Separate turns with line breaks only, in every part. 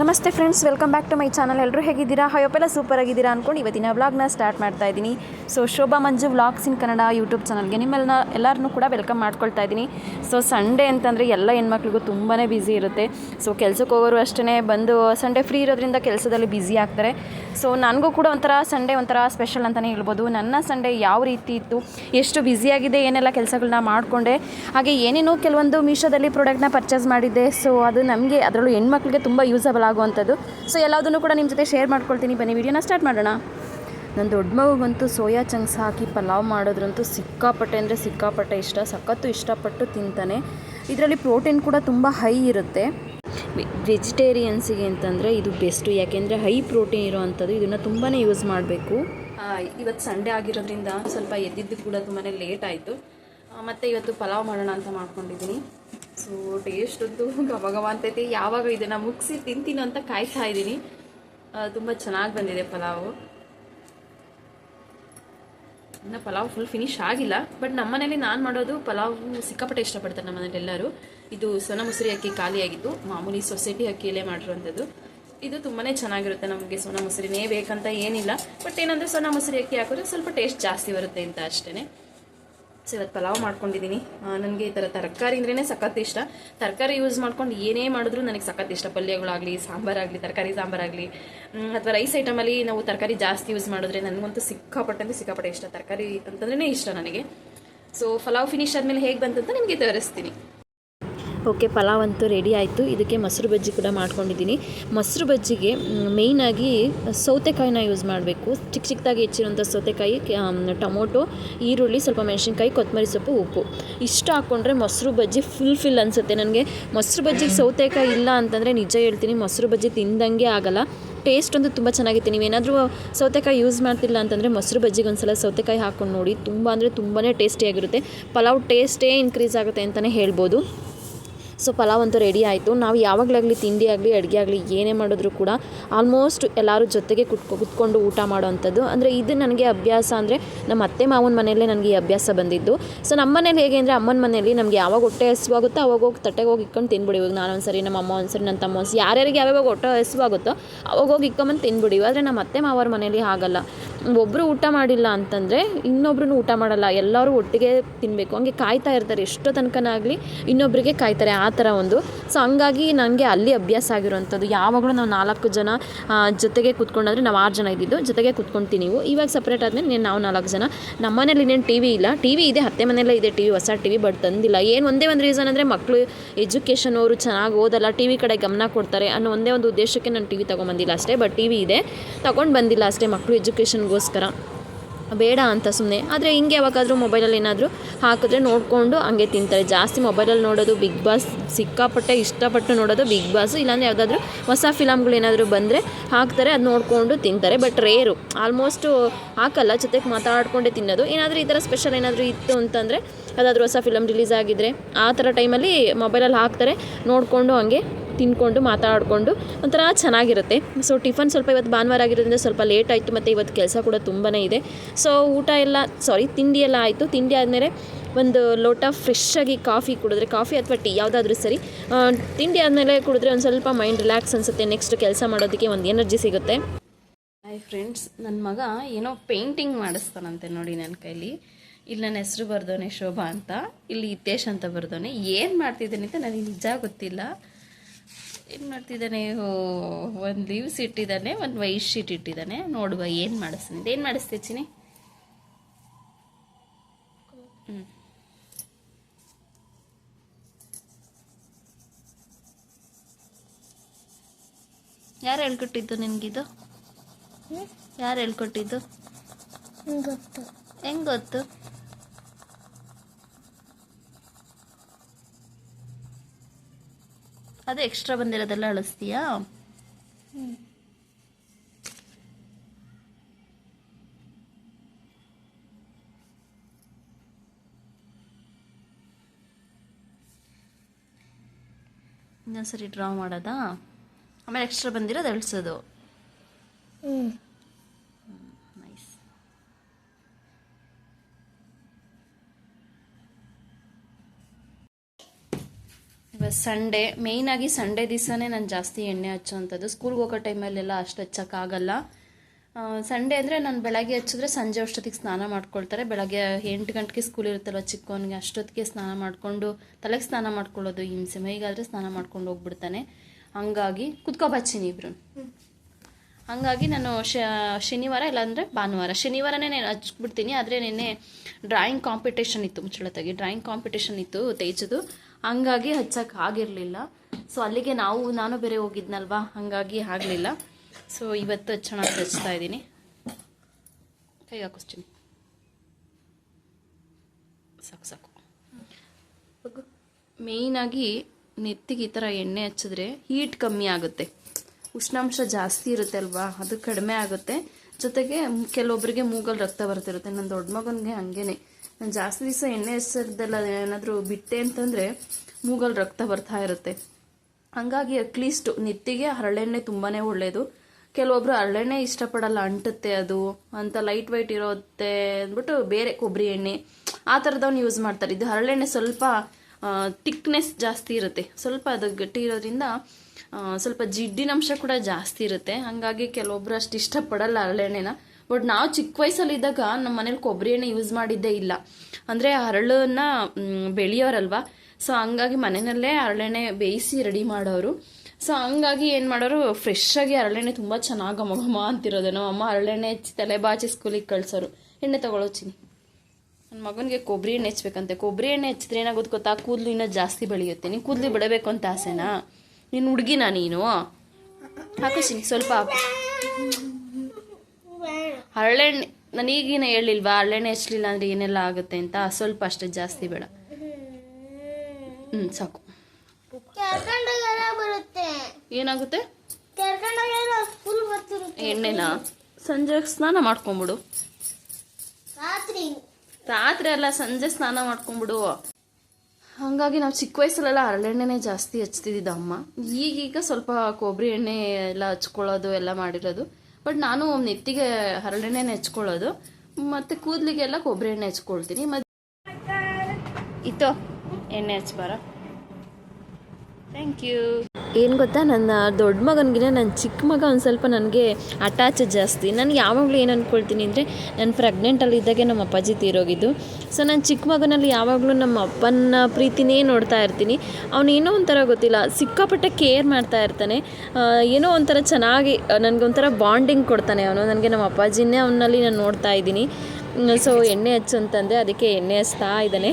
ನಮಸ್ತೆ friends welcome back to my channel ಎಲ್ಲರೂ ಹೇಗಿದ್ದೀರಾ? ಹಯೋಪೆಲ್ಲ ಸೂಪರ್ ಆಗಿದ್ದೀರಾ ಅಂದ್ಕೊಂಡು ಇವತ್ತಿನ ವ್ಲಾಗ್ನ ಸ್ಟಾರ್ಟ್ ಮಾಡ್ತಾ ಇದ್ದೀನಿ. So Shobha Manju vlogs in Kannada YouTube ಚಾನಲ್ಗೆ ನಿಮ್ಮೆಲ್ಲ ಎಲ್ಲರನ್ನೂ ಕೂಡ ವೆಲ್ಕಮ್ ಮಾಡ್ಕೊಳ್ತಾ ಇದ್ದೀನಿ. ಸೊ ಸಂಡೇ ಅಂತಂದರೆ ಎಲ್ಲ ಹೆಣ್ಮಕ್ಳಿಗೂ ತುಂಬಾ ಬ್ಯುಸಿ ಇರುತ್ತೆ. ಸೊ ಕೆಲಸಕ್ಕೆ ಹೋಗೋರು ಅಷ್ಟೇ ಬಂದು ಸಂಡೇ ಫ್ರೀ ಇರೋದ್ರಿಂದ ಕೆಲಸದಲ್ಲಿ ಬ್ಯುಸಿ ಆಗ್ತಾರೆ. ಸೊ ನನಗೂ ಕೂಡ ಒಂಥರ ಸಂಡೇ ಒಂಥರ ಸ್ಪೆಷಲ್ ಅಂತಲೇ ಹೇಳ್ಬೋದು. ನನ್ನ ಸಂಡೇ ಯಾವ ರೀತಿ ಇತ್ತು, ಎಷ್ಟು ಬ್ಯುಸಿಯಾಗಿದೆ ಏನೆಲ್ಲ ಕೆಲಸಗಳನ್ನ ಮಾಡಿಕೊಂಡೆ, ಹಾಗೆ ಏನೇನೋ ಕೆಲವೊಂದು ಮೀಶೋದಲ್ಲಿ ಪ್ರಾಡಕ್ಟ್ನ ಪರ್ಚೇಸ್ ಮಾಡಿದ್ದೆ. ಸೊ ಅದು ನಮಗೆ ಅದರಲ್ಲೂ ಹೆಣ್ಮಕ್ಳಿಗೆ ತುಂಬ ಯೂಸಬಲ್ ಆಗುವಂಥದ್ದು. ಸೊ ಎಲ್ಲದನ್ನು ಕೂಡ ನಿಮ್ಮ ಜೊತೆ ಶೇರ್ ಮಾಡ್ಕೊಳ್ತೀನಿ. ಬನ್ನಿ ವಿಡಿಯೋನ ಸ್ಟಾರ್ಟ್ ಮಾಡೋಣ. ನನ್ನ ದೊಡ್ಡ ಮಗುಗಂತೂ ಸೋಯಾ ಚಂಕ್ಸ್ ಹಾಕಿ ಪಲಾವ್ ಮಾಡೋದ್ರಂತೂ ಸಿಕ್ಕಾಪಟ್ಟೆ ಅಂದರೆ ಸಿಕ್ಕಾಪಟ್ಟೆ ಇಷ್ಟ. ಸಖತ್ತು ಇಷ್ಟಪಟ್ಟು ತಿಂತಾನೆ. ಇದರಲ್ಲಿ ಪ್ರೋಟೀನ್ ಕೂಡ ತುಂಬ ಹೈ ಇರುತ್ತೆ. ವೆಜಿಟೇರಿಯನ್ಸಿಗೆ ಅಂತಂದರೆ ಇದು ಬೆಸ್ಟು ಯಾಕೆಂದರೆ ಹೈ ಪ್ರೋಟೀನ್ ಇರುವಂಥದ್ದು ಇದನ್ನು ತುಂಬಾ ಯೂಸ್ ಮಾಡಬೇಕು. ಇವತ್ತು ಸಂಡೇ ಆಗಿರೋದ್ರಿಂದ ಸ್ವಲ್ಪ ಎದ್ದಿದ್ದು ಕೂಡ ತುಂಬಾ ಲೇಟ್ ಆಯಿತು. ಮತ್ತು ಇವತ್ತು ಪಲಾವ್ ಮಾಡೋಣ ಅಂತ ಮಾಡ್ಕೊಂಡಿದ್ದೀನಿ. ಸೊ ಟೇಸ್ಟ್ ಅಂತೂ ಗಮ ಗಮ ಅಂತೈತಿ. ಯಾವಾಗ ಇದನ್ನು ಮುಗಿಸಿ ತಿಂತೀನೋ ಅಂತ ಕಾಯ್ತಾ ಇದ್ದೀನಿ. ತುಂಬ ಚೆನ್ನಾಗಿ ಬಂದಿದೆ ಪಲಾವು. ಇನ್ನು ಪಲಾವ್ ಫುಲ್ ಫಿನಿಶ್ ಆಗಿಲ್ಲ. ಬಟ್ ನಮ್ಮ ಮನೇಲಿ ನಾನು ಮಾಡೋದು ಪಲಾವ್ ಸಿಕ್ಕಾಪಟ್ಟೆ ಇಷ್ಟಪಡ್ತಾರೆ ನಮ್ಮ ಮನೇಲಿ ಎಲ್ಲರೂ. ಇದು ಸೊನ ಮುಸುರಿ ಅಕ್ಕಿ ಖಾಲಿಯಾಗಿತ್ತು. ಮಾಮೂಲಿ ಸೊಸೈಟಿ ಅಕ್ಕಿಯಲ್ಲೇ ಮಾಡಿರುವಂಥದ್ದು ಇದು ತುಂಬಾ ಚೆನ್ನಾಗಿರುತ್ತೆ ನಮಗೆ ಸೋನಾ ಮೊಸರಿನೇ ಬೇಕಂತ ಏನಿಲ್ಲ. ಬಟ್ ಏನಂದರೆ ಸೋನಾ ಮೊಸರಿ ಅಕ್ಕಿ ಹಾಕಿದ್ರೆ ಸ್ವಲ್ಪ ಟೇಸ್ಟ್ ಜಾಸ್ತಿ ಬರುತ್ತೆ ಅಂತ ಅಷ್ಟೇ ಸೊ ಇವತ್ತು ಪಲಾವ್ ಮಾಡ್ಕೊಂಡಿದ್ದೀನಿ. ನನಗೆ ಈ ಥರ ತರಕಾರಿ ಅಂದ್ರೇ ಸಖತ್ ಇಷ್ಟ. ತರಕಾರಿ ಯೂಸ್ ಮಾಡ್ಕೊಂಡು ಏನೇ ಮಾಡಿದ್ರು ನನಗೆ ಸಖತ್ ಇಷ್ಟ. ಪಲ್ಯಗಳಾಗಲಿ, ಸಾಂಬಾರಾಗಲಿ, ತರಕಾರಿ ಸಾಂಬಾರಾಗಲಿ. ಅಥವಾ ರೈಸ್ ಐಟಮಲ್ಲಿ ನಾವು ತರಕಾರಿ ಜಾಸ್ತಿ ಯೂಸ್ ಮಾಡಿದ್ರೆ ನನಗಂತೂ ಸಿಕ್ಕಾಪಟ್ಟೆ ಅಂದರೆ ಸಿಕ್ಕಾಪಟ್ಟೆ ಇಷ್ಟ. ತರಕಾರಿ ಅಂತಂದ್ರೇ ಇಷ್ಟ ನನಗೆ. ಸೊ ಪಲಾವ್ ಫಿನಿಶ್ ಆದಮೇಲೆ ಹೇಗೆ ಬಂತಂತ ನಿಮಗೆ ತೋರಿಸ್ತೀನಿ. ಓಕೆ ಪಲಾವ್ ಅಂತೂ ರೆಡಿ ಆಯಿತು. ಇದಕ್ಕೆ ಮೊಸರು ಬಜ್ಜಿ ಕೂಡ ಮಾಡ್ಕೊಂಡಿದ್ದೀನಿ. ಮೊಸರು ಬಜ್ಜಿಗೆ ಮೇಯ್ನಾಗಿ ಸೌತೆಕಾಯಿನ ಯೂಸ್ ಮಾಡಬೇಕು. ಚಿಕ್ಕ ಚಿಕ್ಕದಾಗಿ ಹೆಚ್ಚಿರೋಂಥ ಸೌತೆಕಾಯಿ ಟೊಮೊಟೊ, ಈರುಳ್ಳಿ, ಸ್ವಲ್ಪ ಮೆಣಸಿನ್ಕಾಯಿ, ಕೊತ್ತಂಬರಿ ಸೊಪ್ಪು, ಉಪ್ಪು. ಇಷ್ಟು ಹಾಕ್ಕೊಂಡ್ರೆ ಮೊಸರು ಬಜ್ಜಿ ಫುಲ್ ಫಿಲ್ ಅನಿಸುತ್ತೆ ನನಗೆ. ಮೊಸರು ಬಜ್ಜಿಗೆ ಸೌತೆಕಾಯಿ ಇಲ್ಲ ಅಂತಂದರೆ ನಿಜ ಹೇಳ್ತೀನಿ, ಮೊಸರು ಬಜ್ಜಿ ತಿಂದಂಗೆ ಆಗಲ್ಲ. ಟೇಸ್ಟ್ ಅಂತೂ ತುಂಬ ಚೆನ್ನಾಗಿತ್ತು. ನೀವೇನಾದರೂ ಸೌತೆಕಾಯಿ ಯೂಸ್ ಮಾಡ್ತಿಲ್ಲ ಅಂತಂದರೆ ಮೊಸರು ಬಜ್ಜಿಗೆ ಒಂದ್ಸಲ ಸೌತೆಕಾಯಿ ಹಾಕ್ಕೊಂಡು ನೋಡಿ. ತುಂಬ ಅಂದರೆ ತುಂಬಾ ಟೇಸ್ಟಿಯಾಗಿರುತ್ತೆ ಪಲಾವ್ ಟೇಸ್ಟೇ ಇನ್ಕ್ರೀಸ್ ಆಗುತ್ತೆ ಅಂತಲೇ ಹೇಳ್ಬೋದು. ಸೊ ಪಲಾವ್ ಅಂತೂ ರೆಡಿ ಆಯಿತು. ನಾವು ಯಾವಾಗಲಾಗಲಿ ತಿಂಡಿ ಆಗಲಿ, ಅಡುಗೆ ಆಗಲಿ ಏನೇ ಮಾಡಿದ್ರು ಕೂಡ ಆಲ್ಮೋಸ್ಟ್ ಎಲ್ಲರೂ ಜೊತೆಗೆ ಕುತ್ಕೊ ಕುತ್ಕೊಂಡು ಊಟ ಮಾಡೋವಂಥದ್ದು ಅಂದರೆ ಇದು ನನಗೆ ಅಭ್ಯಾಸ ಅಂದರೆ ನಮ್ಮ ಅತ್ತೆ ಮಾವನ ಮನೆಯಲ್ಲೇ ನನಗೆ ಈ ಅಭ್ಯಾಸ ಬಂದಿದ್ದು. ಸೊ ನಮ್ಮ ಮನೇಲಿ ಹೇಗೆ ಅಂದರೆ ಅಮ್ಮನ ಮನೆಯಲ್ಲಿ ನಮಗೆ ಯಾವಾಗ ಹೊಟ್ಟೆ ಹಸುವಾಗುತ್ತೋ ಅವಾಗ ಹೋಗಿ ತಟ್ಟೆಗೆ ಹೋಗಿ ಇಕ್ಕೊಂಡು ತಿನ್ಬಿಡಿ. ಇವಾಗ ನಾನು ಒಂದ್ಸರಿ ನಮ್ಮ ಅಮ್ಮ, ಒಂದ್ಸರಿ ನನ್ನ ತಮ್ಮ, ಒಂದ್ಸರಿ ಯಾರ್ಯಾರಿಗೆ ಯಾವ್ಯಾವ ಹೊಟ್ಟೆ ಹಸುವಾಗುತ್ತೋ ಅವಾಗ ಹೋಗಿ ಇಕ್ಕೊಂಬಂದು ತಿನ್ಬಿಡಿ. ಆದರೆ ನಮ್ಮ ಅತ್ತೆ ಮಾವರ ಮನೇಲಿ ಹಾಗಲ್ಲ. ಒಬ್ಬರು ಊಟ ಮಾಡಿಲ್ಲ ಅಂತಂದರೆ ಇನ್ನೊಬ್ರು ಊಟ ಮಾಡಲ್ಲ. ಎಲ್ಲರೂ ಒಟ್ಟಿಗೆ ತಿನ್ನಬೇಕು ಹಂಗೆ ಕಾಯ್ತಾ ಇರ್ತಾರೆ. ಎಷ್ಟೋ ತನಕನಾಗಲಿ ಇನ್ನೊಬ್ಬರಿಗೆ ಕಾಯ್ತಾರೆ. ಆ ಥರ ಒಂದು. ಸೊ ಹಂಗಾಗಿ ನನಗೆ ಅಲ್ಲಿ ಅಭ್ಯಾಸ ಆಗಿರುವಂಥದ್ದು. ಯಾವಾಗಲೂ ನಾವು ನಾಲ್ಕು ಜನ ಜೊತೆಗೆ ಕೂತ್ಕೊಂಡಾದ್ರೆ ನಾವು ಆರು ಜನ ಇದ್ದಿದ್ದು, ಜೊತೆಗೆ ಕೂತ್ಕೊಂತೀವಿ ನೀವು. ಇವಾಗ ಸಪ್ರೇಟ್ ಆದಮೇಲೆ ನಾವು ನಾಲ್ಕು ಜನ. ನಮ್ಮ ಮನೇಲಿ ಇನ್ನೇನು ಟಿ ವಿ ಇಲ್ಲ. ಟಿ ವಿ ಇದೆ ಹತ್ತೆ ಮನೆಯಲ್ಲೇ ಇದೆ ಟಿ ವಿ, ಹೊಸ ಟಿ ವಿ, ಬಟ್ ತಂದಿಲ್ಲ. ಏನು ಒಂದೇ ಒಂದು ರೀಸನ್ ಅಂದರೆ ಮಕ್ಕಳು ಎಜುಕೇಷನ್ ಅವರು ಚೆನ್ನಾಗಿ ಓದಲ್ಲ, ಟಿ ವಿ ಕಡೆ ಗಮನ ಕೊಡ್ತಾರೆ ಅನ್ನೋ ಒಂದೇ ಒಂದು ಉದ್ದೇಶಕ್ಕೆ ನಾನು ಟಿ ವಿ ತೊಗೊಂಬಂದಿಲ್ಲ ಅಷ್ಟೇ, ಬಟ್ ಟಿ ವಿ ಇದೆ. ತೊಗೊಂಡು ಬಂದಿಲ್ಲ ಅಷ್ಟೇ ಮಕ್ಕಳು ಎಜುಕೇಷನ್ಗೋಸ್ಕರ ಬೇಡ ಅಂತ ಸುಮ್ಮನೆ ಆದರೆ ಹಿಂಗೆ ಯಾವಾಗಾದರೂ ಮೊಬೈಲಲ್ಲಿ ಏನಾದರೂ ಹಾಕಿದ್ರೆ ನೋಡಿಕೊಂಡು ಹಂಗೆ ತಿಂತಾರೆ. ಜಾಸ್ತಿ ಮೊಬೈಲಲ್ಲಿ ನೋಡೋದು ಬಿಗ್ ಬಾಸ್ ಸಿಕ್ಕಾಪಟ್ಟೆ ಇಷ್ಟಪಟ್ಟು ನೋಡೋದು ಬಿಗ್ ಬಾಸು ಇಲ್ಲಾಂದರೆ ಯಾವುದಾದ್ರೂ ಹೊಸ ಫಿಲಮ್ಗಳು ಏನಾದರೂ ಬಂದರೆ ಹಾಕ್ತಾರೆ, ಅದು ನೋಡಿಕೊಂಡು ತಿಂತಾರೆ. ಬಟ್ ರೇರು ಆಲ್ಮೋಸ್ಟು ಹಾಕಲ್ಲ, ಜೊತೆಗೆ ಮಾತಾಡ್ಕೊಂಡೇ ತಿನ್ನೋದು. ಏನಾದರೂ ಈ ಥರ ಸ್ಪೆಷಲ್ ಏನಾದರೂ ಇತ್ತು ಅಂತಂದರೆ, ಯಾವುದಾದ್ರೂ ಹೊಸ ಫಿಲಮ್ ರಿಲೀಸ್ ಆಗಿದ್ದರೆ ಆ ಥರ ಟೈಮಲ್ಲಿ ಮೊಬೈಲಲ್ಲಿ ಹಾಕ್ತಾರೆ, ನೋಡಿಕೊಂಡು ಹಂಗೆ ತಿನ್ಕೊಂಡು ಮಾತಾಡಿಕೊಂಡು ಒಂಥರ ಚೆನ್ನಾಗಿರುತ್ತೆ. ಸೊ ಟಿಫನ್ ಸ್ವಲ್ಪ ಇವತ್ತು ಭಾನುವಾರ ಆಗಿರೋದ್ರಿಂದ ಸ್ವಲ್ಪ ಲೇಟ್ ಆಯಿತು ಮತ್ತು ಇವತ್ತು ಕೆಲಸ ಕೂಡ ತುಂಬಾ ಇದೆ. ಸೊ ಊಟ ಎಲ್ಲ ಸಾರಿ ತಿಂಡಿ ಎಲ್ಲ ಆಯಿತು. ತಿಂಡಿ ಆದಮೇಲೆ ಒಂದು ಲೋಟ ಫ್ರೆಶ್ ಆಗಿ ಕಾಫಿ ಕುಡಿದ್ರೆ ಕಾಫಿ ಅಥವಾ ಟೀ ಯಾವುದಾದ್ರೂ ಸರಿ ತಿಂಡಿ ಆದಮೇಲೆ ಕುಡಿದ್ರೆ ಒಂದು ಸ್ವಲ್ಪ ಮೈಂಡ್ ರಿಲ್ಯಾಕ್ಸ್ ಅನಿಸುತ್ತೆ. ನೆಕ್ಸ್ಟ್ ಕೆಲಸ ಮಾಡೋದಕ್ಕೆ ಒಂದು ಎನರ್ಜಿ ಸಿಗುತ್ತೆ. ಹಾಯ್ ಫ್ರೆಂಡ್ಸ್ ನನ್ನ ಮಗ ಏನೋ ಪೇಂಟಿಂಗ್ ಮಾಡಿಸ್ತಾನಂತೆ ನೋಡಿ ನನ್ನ ಕೈಲಿ. ಇಲ್ಲಿ ನನ್ನ ಹೆಸರು ಬರ್ದೋನೆ ಶೋಭಾ ಅಂತ, ಇಲ್ಲಿ ಹಿತೇಶ್ ಅಂತ ಬರ್ದೋನೆ. ಏನು ಮಾಡ್ತಿದ್ದೀನಿ ಅಂತ ನನಗೆ ನಿಜ ಗೊತ್ತಿಲ್ಲ. ಏನು ಮಾಡ್ತಿದ್ದಾನೆ? ಒಂದು ಲೀವ್ಸ್ ಇಟ್ಟಿದ್ದಾನೆ ಒಂದು ವೈಟ್ ಶೀಟ್ ಇಟ್ಟಿದ್ದಾನೆ. ನೋಡುವ ಏನು ಮಾಡಿಸ್ತೀನಿ ಏನು ಮಾಡಿಸ್ತೆ ಚಿನಿ ಹ್ಞೂ ಯಾರು ಹೇಳ್ಕೊಟ್ಟಿದ್ದು ನಿನಗಿದು ಯಾರು ಹೇಳ್ಕೊಟ್ಟಿದ್ದು?
ಗೊತ್ತು?
ಹೆಂಗ್ ಗೊತ್ತು? ಅದು ಎಕ್ಸ್ಟ್ರಾ ಬಂದಿರೋದೆಲ್ಲ ಅಳಿಸ್ತೀಯಾ? ಇನ್ನೊಂದ್ಸರಿ ಡ್ರಾ ಮಾಡೋದಾ? ಆಮೇಲೆ ಎಕ್ಸ್ಟ್ರಾ ಬಂದಿರೋದು ಅಳಿಸೋದು.
ಹ್ಞೂ
ನೈಸ್ ಇವತ್ತು ಸಂಡೇ ಮೇಯ್ನಾಗಿ ಸಂಡೇ ದಿವಸನೇ ನಾನು ಜಾಸ್ತಿ ಎಣ್ಣೆ ಹಚ್ಚೋವಂಥದ್ದು. ಸ್ಕೂಲ್ಗೆ ಹೋಗೋ ಟೈಮಲ್ಲೆಲ್ಲ ಅಷ್ಟು ಹಚ್ಚೋಕ್ಕಾಗಲ್ಲ. ಸಂಡೇ ಅಂದರೆ ನಾನು ಬೆಳಗ್ಗೆ ಹಚ್ಚಿದ್ರೆ ಸಂಜೆ ಅಷ್ಟೊತ್ತಿಗೆ ಸ್ನಾನ ಮಾಡ್ಕೊಳ್ತಾರೆ. ಬೆಳಗ್ಗೆ ಎಂಟು ಗಂಟೆಗೆ ಸ್ಕೂಲ್ ಇರುತ್ತಲ್ಲ ಚಿಕ್ಕವನಿಗೆ ಅಷ್ಟೊತ್ತಿಗೆ ಸ್ನಾನ ಮಾಡಿಕೊಂಡು ತಲೆಗೆ ಸ್ನಾನ ಮಾಡ್ಕೊಳ್ಳೋದು ಹಿಂಸೆ. ಮೈಗಾದರೆ ಸ್ನಾನ ಮಾಡ್ಕೊಂಡು ಹೋಗ್ಬಿಡ್ತಾನೆ. ಹಂಗಾಗಿ ಕುತ್ಕೋ ಬಚ್ಚಿನಿ ಇಬ್ರು ಹಂಗಾಗಿ ನಾನು ಶನಿವಾರ ಇಲ್ಲಾಂದರೆ ಭಾನುವಾರ. ಶನಿವಾರನೇ ನಾನು ಹಚ್ಬಿಡ್ತೀನಿ. ಆದರೆ ನಿನ್ನೆ ಡ್ರಾಯಿಂಗ್ ಕಾಂಪಿಟೇಷನ್ ಇತ್ತು ಮುಚ್ಚಳತ್ತಾಗಿ ಡ್ರಾಯಿಂಗ್ ಕಾಂಪಿಟೇಷನ್ ಇತ್ತು ತೇಜದು. ಹಂಗಾಗಿ ಹಚ್ಚಕ್ಕೆ ಆಗಿರಲಿಲ್ಲ. ಸೊ ಅಲ್ಲಿಗೆ ನಾವು ನಾನು ಬೇರೆ ಹೋಗಿದ್ನಲ್ವಾ? ಹಾಗಾಗಿ ಆಗಲಿಲ್ಲ. ಸೊ ಇವತ್ತು ಹಚ್ಚೋಣ ಅಂತ ಹಚ್ತಾ ಇದ್ದೀನಿ. ಕೈ ಹಾಕಿಸ್ತೀನಿ. ಸಾಕು ಸಾಕು. ಮೇಯ್ನಾಗಿ ನೆತ್ತಿಗೆ ಈ ಥರ ಎಣ್ಣೆ ಹಚ್ಚಿದ್ರೆ ಹೀಟ್ ಕಮ್ಮಿ ಆಗುತ್ತೆ. ಉಷ್ಣಾಂಶ ಜಾಸ್ತಿ ಇರುತ್ತೆ ಅಲ್ವಾ? ಅದು ಕಡಿಮೆ ಆಗುತ್ತೆ. ಜೊತೆಗೆ ಕೆಲವೊಬ್ಬರಿಗೆ ಮೂಗಲ್ಲಿ ರಕ್ತ ಬರ್ತಿರುತ್ತೆ. ನನ್ನ ದೊಡ್ಡ ಮಗನಿಗೆ ಹಂಗೇನೆ. ನಾನು ಜಾಸ್ತಿ ದಿವಸ ಎಣ್ಣೆ ಹಚ್ಚೋದೆಲ್ಲ ಏನಾದರೂ ಬಿಟ್ಟೆ ಅಂತಂದರೆ ಮೂಗಲ್ಲಿ ರಕ್ತ ಬರ್ತಾ ಇರುತ್ತೆ. ಹಂಗಾಗಿ ಅಟ್ಲೀಸ್ಟ್ ನೆತ್ತಿಗೆ ಹರಳೆಣ್ಣೆ ತುಂಬಾ ಒಳ್ಳೆಯದು ಕೆಲವೊಬ್ರು ಹರಳೆಣ್ಣೆ ಇಷ್ಟಪಡಲ್ಲ, ಅಂಟುತ್ತೆ ಅದು, ಅಂತ ಲೈಟ್ ವೈಟ್ ಇರುತ್ತೆ ಅಂದ್ಬಿಟ್ಟು ಬೇರೆ ಕೊಬ್ಬರಿ ಎಣ್ಣೆ, ಆ ಥರದವ್ನು ಯೂಸ್ ಮಾಡ್ತಾರೆ. ಇದು ಹರಳೆಣ್ಣೆ ಸ್ವಲ್ಪ ತಿಕ್ನೆಸ್ ಜಾಸ್ತಿ ಇರುತ್ತೆ. ಸ್ವಲ್ಪ ಅದು ಗಟ್ಟಿ ಇರೋದ್ರಿಂದ ಸ್ವಲ್ಪ ಜಿಡ್ಡಿನಂಶ ಕೂಡ ಜಾಸ್ತಿ ಇರುತ್ತೆ. ಹಾಗಾಗಿ ಕೆಲವೊಬ್ರು ಅಷ್ಟು ಇಷ್ಟಪಡಲ್ಲ ಹರಳೆಣ್ಣೆನ. ಬಟ್ ನಾವು ಚಿಕ್ಕ ವಯಸ್ಸಲ್ಲಿದ್ದಾಗ ನಮ್ಮ ಮನೇಲಿ ಕೊಬ್ಬರಿ ಎಣ್ಣೆ ಯೂಸ್ ಮಾಡಿದ್ದೇ ಇಲ್ಲ. ಅಂದರೆ ಹರಳನ್ನ ಬೆಳೆಯೋರಲ್ವ? ಸೊ ಹಂಗಾಗಿ ಮನೆಯಲ್ಲೇ ಹರಳೆಣ್ಣೆ ಬೇಯಿಸಿ ರೆಡಿ ಮಾಡೋರು. ಸೊ ಹಂಗಾಗಿ ಏನು ಮಾಡೋರು ಫ್ರೆಶ್ ಆಗಿ ಹರಳೆಣ್ಣೆ ತುಂಬ ಚೆನ್ನಾಗಿ ಘಮ ಘಮ ಅಂತಿರೋದು. ನಮ್ಮ ಅಮ್ಮ ಹರಳೆಣ್ಣೆ ಹೆಚ್ಚಿ ತಲೆ ಬಾಚಿ ಸ್ಕೂಲಿಗೆ ಕಳ್ಸೋರು. ಎಣ್ಣೆ ತಗೊಳ್ಳೋ ಚಿನಿ ನನ್ನ ಮಗನಿಗೆ ಕೊಬ್ಬರಿ ಎಣ್ಣೆ ಹಚ್ಬೇಕಂತೆ ಕೊಬ್ಬರಿ ಎಣ್ಣೆ ಹಚ್ಚಿದ್ರೆ ಏನಾಗುತ್ತೆ ಗೊತ್ತಾ? ಕೂದಲು ಇನ್ನೂ ಜಾಸ್ತಿ ಬೆಳೆಯುತ್ತೆ. ನೀನು ಕೂದಲು ಬಿಡಬೇಕು ಅಂತ ಆಸೆನಾ? ನೀನು ಹುಡುಗಿನಾ ನೀನು? ಹಾಕು ಚಿನಿ ಸ್ವಲ್ಪ ಹಾಕು. ಹರಳೆಣ್ಣೆ ನಾನು ಈಗಿನ ಹೇಳಿಲ್ವಾ ಹರಳೆಣ್ಣೆ ಹಚ್ಚಲಿಲ್ಲ ಅಂದರೆ ಏನೆಲ್ಲ ಆಗುತ್ತೆ ಅಂತ? ಸ್ವಲ್ಪ ಅಷ್ಟೇ ಜಾಸ್ತಿ ಬೇಡ. ಹ್ಞೂ ಸಾಕು. ಏನಾಗುತ್ತೆ? ಎಣ್ಣೆನ? ಸಂಜೆ ಸ್ನಾನ ಮಾಡ್ಕೊಂಬಿಡು.
ರಾತ್ರಿ.
ರಾತ್ರಿ ಅಲ್ಲ ಸಂಜೆ ಸ್ನಾನ ಮಾಡ್ಕೊಂಬಿಡು. ಹಾಗಾಗಿ ನಾವು ಚಿಕ್ಕ ವಯಸ್ಸಲ್ಲೆಲ್ಲ ಹರಳೆಣ್ಣೆನೇ ಜಾಸ್ತಿ ಹಚ್ತಿದ್ದಿದ್ದ ಅಮ್ಮ. ಈಗೀಗ ಸ್ವಲ್ಪ ಕೊಬ್ಬರಿ ಎಣ್ಣೆ ಎಲ್ಲ ಹಚ್ಕೊಳ್ಳೋದು ಎಲ್ಲ ಮಾಡಿರೋದು. ಬಟ್ ನಾನು ನೆತ್ತಿಗೆ ಹರಳೆಣ್ಣೆ ಹೆಚ್ಕೊಳ್ಳೋದು. ಮತ್ತು ಕೂದಲಿಗೆಲ್ಲ ಕೊಬ್ಬರಿ ಎಣ್ಣೆ ಹಚ್ಕೊಳ್ತೀನಿ. ಮತ್ತು ಇತ್ತು ಎಣ್ಣೆ ಹಚ್ಬಾರ ಥ್ಯಾಂಕ್ ಯು ಏನು ಗೊತ್ತಾ? ನನ್ನ ದೊಡ್ಡ ಮಗನಿಗಿನ ನನ್ನ ಚಿಕ್ಕ ಮಗ ಒಂದು ಸ್ವಲ್ಪ ನನಗೆ ಅಟ್ಯಾಚ್ ಜಾಸ್ತಿ. ನಾನು ಯಾವಾಗಲೂ ಏನು ಅಂದ್ಕೊಳ್ತೀನಿ ಅಂದರೆ ನಾನು ಪ್ರೆಗ್ನೆಂಟಲ್ಲಿದ್ದಾಗೆ ನಮ್ಮ ಅಪ್ಪಾಜಿ ತೀರೋಗಿದ್ದು. ಸೊ ನಾನು ಚಿಕ್ಕ ಮಗನಲ್ಲಿ ಯಾವಾಗಲೂ ನಮ್ಮ ಅಪ್ಪನ ಪ್ರೀತಿನೇ ನೋಡ್ತಾ ಇರ್ತೀನಿ. ಅವನು ಏನೋ ಒಂಥರ ಗೊತ್ತಿಲ್ಲ ಸಿಕ್ಕಾಪಟ್ಟೆ ಕೇರ್ ಮಾಡ್ತಾ ಇರ್ತಾನೆ. ಏನೋ ಒಂಥರ ಚೆನ್ನಾಗಿ ನನಗೊಂಥರ ಬಾಂಡಿಂಗ್ ಕೊಡ್ತಾನೆ ಅವನು. ನನಗೆ ನಮ್ಮ ಅಪ್ಪಾಜಿನೇ ಅವನಲ್ಲಿ ನಾನು ನೋಡ್ತಾ ಇದ್ದೀನಿ. ಸೊ ಎಣ್ಣೆ ಹಚ್ಚು ಅಂತಂದೆ ಅದಕ್ಕೆ ಎಣ್ಣೆ ಹಚ್ತಾ ಇದ್ದಾನೆ.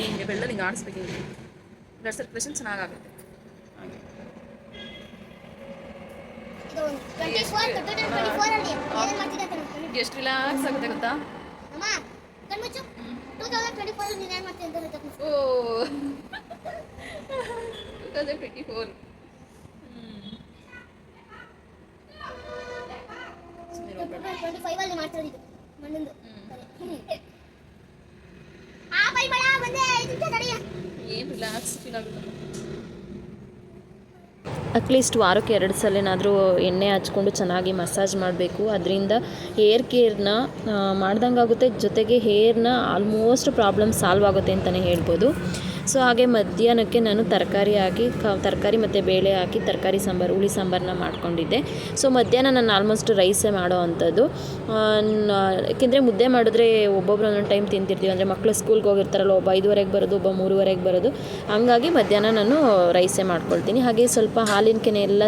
ಚೆನ್ನಾಗಾಗುತ್ತೆ
ಟ್ವೆಂಟಿ ಫೋರ್ ಟ್ವೆಂಟಿ ಫೋರ್ ಅಲ್ಲಿ ಏನೇನು ಮಾಡ್ತಿದ್ದೆ ಅಂತ ನೋಡ್ಕೊಂಡು
ಎಷ್ಟು ರಿಲ್ಯಾಕ್ಸ್ ಆಗುತ್ತೆ ಗೊತ್ತಾ? ಓ. Two thousand twenty four
twenty five ಅಲ್ಲಿ ಮಣ್ಣಂದು ಆ ಬೈ ಬಂದೆ ಐದು ನಿಮಿಷ ತಡೆಯ
ಏನು ರಿಲ್ಯಾಕ್ಸ್ ಫೀಲ್ ಆಗುತ್ತೆ? ಅಟ್ಲೀಸ್ಟ್ ವಾರಕ್ಕೆ ಎರಡು ಸಲನಾದರೂ ಎಣ್ಣೆ ಹಚ್ಕೊಂಡು ಚೆನ್ನಾಗಿ ಮಸಾಜ್ ಮಾಡಬೇಕು. ಅದರಿಂದ ಹೇರ್ ಕೇರ್ನ ಮಾಡ್ದಂಗಾಗುತ್ತೆ. ಜೊತೆಗೆ ಹೇರ್ನ ಆಲ್ಮೋಸ್ಟ್ ಪ್ರಾಬ್ಲಮ್ ಸಾಲ್ವ್ ಆಗುತ್ತೆ ಅಂತಲೇ ಹೇಳ್ಬೋದು. ಸೊ ಹಾಗೆ ಮಧ್ಯಾಹ್ನಕ್ಕೆ ನಾನು ತರಕಾರಿ ಹಾಕಿ ತರಕಾರಿ ಮತ್ತು ಬೇಳೆ ಹಾಕಿ, ತರಕಾರಿ ಸಾಂಬಾರು, ಹುಳಿ ಸಾಂಬಾರನ್ನ ಮಾಡ್ಕೊಂಡಿದ್ದೆ. ಸೊ ಮಧ್ಯಾಹ್ನ ನಾನು ಆಲ್ಮೋಸ್ಟ್ ರೈಸೇ ಮಾಡೋ ಅಂಥದ್ದು. ಯಾಕೆಂದರೆ ಮುದ್ದೆ ಮಾಡಿದ್ರೆ ಒಬ್ಬೊಬ್ರು ಒಂದೊಂದು ಟೈಮ್ ತಿಂತಿರ್ತೀವಿ. ಅಂದರೆ ಮಕ್ಕಳು ಸ್ಕೂಲ್ಗೆ ಹೋಗಿರ್ತಾರಲ್ಲ, ಒಬ್ಬ ಐದುವರೆಗೆ ಬರೋದು, ಒಬ್ಬ ಮೂರುವರೆಗೆ ಬರೋದು. ಹಂಗಾಗಿ ಮಧ್ಯಾಹ್ನ ನಾನು ರೈಸೇ ಮಾಡ್ಕೊಳ್ತೀನಿ. ಹಾಗೆ ಸ್ವಲ್ಪ ಹಾಲಿನ ಕೆನೆ ಎಲ್ಲ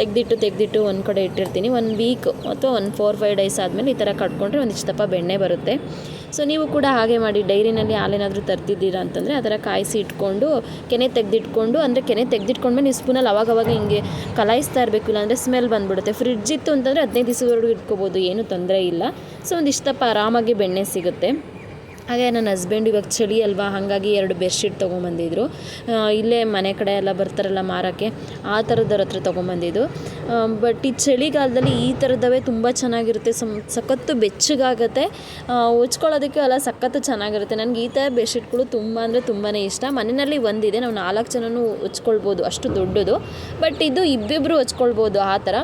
ತೆಗೆದಿಟ್ಟು ತೆಗೆದಿಟ್ಟು ಒಂದು ಕಡೆ ಇಟ್ಟಿರ್ತೀನಿ. ಒಂದು ವೀಕ್ ಅಥವಾ ಒಂದು ಫೋರ್ ಫೈವ್ ಡೇಸ್ ಆದಮೇಲೆ ಈ ಥರ ಕಟ್ಕೊಂಡ್ರೆ ಒಂದಿಷ್ಟು ದಪ್ಪ ಬೆಣ್ಣೆ ಬರುತ್ತೆ. ಸೊ ನೀವು ಕೂಡ ಹಾಗೆ ಮಾಡಿ ಡೈರಿನಲ್ಲಿ ಹಾಲೇನಾದರೂ ತರ್ತಿದ್ದೀರಾ ಅಂತಂದರೆ ಆ ಥರ ಕಾಯಿಸಿ ಇಟ್ಕೊಂಡು, ಕೆನೆ ತೆಗೆದಿಟ್ಕೊಂಡು, ಅಂದರೆ ಕೆನೆ ತೆಗೆದಿಟ್ಕೊಂಡ್ಮೇಲೆ ನೀವು ಸ್ಪೂನಲ್ಲಿ ಅವಾಗ ಅವಾಗ ಹಿಂಗೆ ಕಲಾಯಿಸ್ತಾ ಇರಬೇಕು, ಇಲ್ಲಾಂದರೆ ಸ್ಮೆಲ್ ಬಂದ್ಬಿಡುತ್ತೆ. ಫ್ರಿಡ್ಜ್ ಇತ್ತು ಅಂತಂದರೆ ಹದಿನೈದು ದಿವಸವರೆಗೂ ಇಟ್ಕೋಬೋದು, ಏನೂ ತೊಂದರೆ ಇಲ್ಲ. ಸೊ ಒಂದಿಷ್ಟಪ್ಪ ಆರಾಮಾಗಿ ಬೆಣ್ಣೆ ಸಿಗುತ್ತೆ. ಹಾಗೆ ನನ್ನ ಹಸ್ಬೆಂಡ್ ಇವಾಗ ಚಳಿ ಅಲ್ವಾ, ಹಾಗಾಗಿ ಎರಡು ಬೆಡ್ಶೀಟ್ ತೊಗೊಂಬಂದಿದ್ರು. ಇಲ್ಲೇ ಮನೆ ಕಡೆ ಎಲ್ಲ ಬರ್ತಾರಲ್ಲ ಮಾರೋಕ್ಕೆ, ಆ ಥರದವ್ರ ಹತ್ರ ತೊಗೊಂಬಂದಿದ್ದು. ಬಟ್ ಈ ಚಳಿಗಾಲದಲ್ಲಿ ಈ ಥರದವೇ ತುಂಬ ಚೆನ್ನಾಗಿರುತ್ತೆ. ಸಮ್, ಸಖತ್ತು ಬೆಚ್ಚಗಾಗತ್ತೆ. ಉಚ್ಕೊಳ್ಳೋದಕ್ಕೆ ಎಲ್ಲ ಸಖತ್ತು ಚೆನ್ನಾಗಿರುತ್ತೆ. ನನಗೆ ಈ ಥರ ಬೆಡ್ಶೀಟ್ಗಳು ತುಂಬ ಅಂದರೆ ತುಂಬಾ ಇಷ್ಟ. ಮನೆಯಲ್ಲಿ ಒಂದಿದೆ, ನಾವು ನಾಲ್ಕು ಜನನೂ ಹೊಚ್ಕೊಳ್ಬೋದು ಅಷ್ಟು ದೊಡ್ಡದು. ಬಟ್ ಇದು ಇಬ್ಬಿಬ್ಬರು ಹೊಚ್ಕೊಳ್ಬೋದು ಆ ಥರ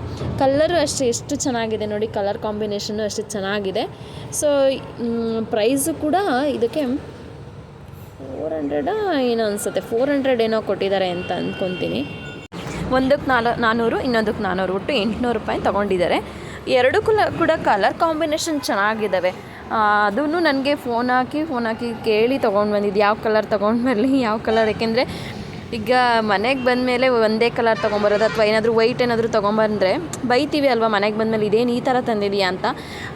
ಕಲ್ಲರು ಅಷ್ಟೇ, ಎಷ್ಟು ಚೆನ್ನಾಗಿದೆ ನೋಡಿ ಕಲರ್ ಕಾಂಬಿನೇಷನ್ನು ಅಷ್ಟು ಚೆನ್ನಾಗಿದೆ. ಸೊ ಪ್ರೈಸು ಕೂಡ ಇದಕ್ಕೆ ಫೋರ್ ಹಂಡ್ರೆಡ ಏನೋ ಅನಿಸುತ್ತೆ. ಫೋರ್ ಹಂಡ್ರೆಡ್ ಏನೋ ಕೊಟ್ಟಿದ್ದಾರೆ ಅಂತ ಅಂದ್ಕೊತೀನಿ ಒಂದಕ್ಕೆ ನಾಲ್ ನಾನ್ನೂರು ಇನ್ನೊಂದಕ್ಕೆ ನಾನ್ನೂರು ಒಟ್ಟು ಎಂಟುನೂರು ರೂಪಾಯಿ ತೊಗೊಂಡಿದ್ದಾರೆ. ಎರಡು ಕುಲ, ಕೂಡ ಕಲರ್ ಕಾಂಬಿನೇಷನ್ ಚೆನ್ನಾಗಿದ್ದಾವೆ. ಅದೂ ನನಗೆ ಫೋನ್ ಹಾಕಿ ಫೋನ್ ಹಾಕಿ ಕೇಳಿ ತೊಗೊಂಡು ಬಂದಿದ್ದು. ಯಾವ ಕಲರ್ ತೊಗೊಂಡು ಬರಲಿ, ಯಾವ ಕಲರ್ ಯಾಕೆಂದರೆ ಈಗ ಮನೆಗೆ ಬಂದಮೇಲೆ ಒಂದೇ ಕಲರ್ ತೊಗೊಂಬರೋದು ಅಥವಾ ಏನಾದರೂ ವೈಟ್ ಏನಾದರೂ ತೊಗೊಂಬಂದರೆ ಬೈತೀವಿ ಅಲ್ವಾ ಮನೆಗೆ ಬಂದಮೇಲೆ ಇದೇನು ಈ ಥರ ತಂದಿದೆಯಾ ಅಂತ.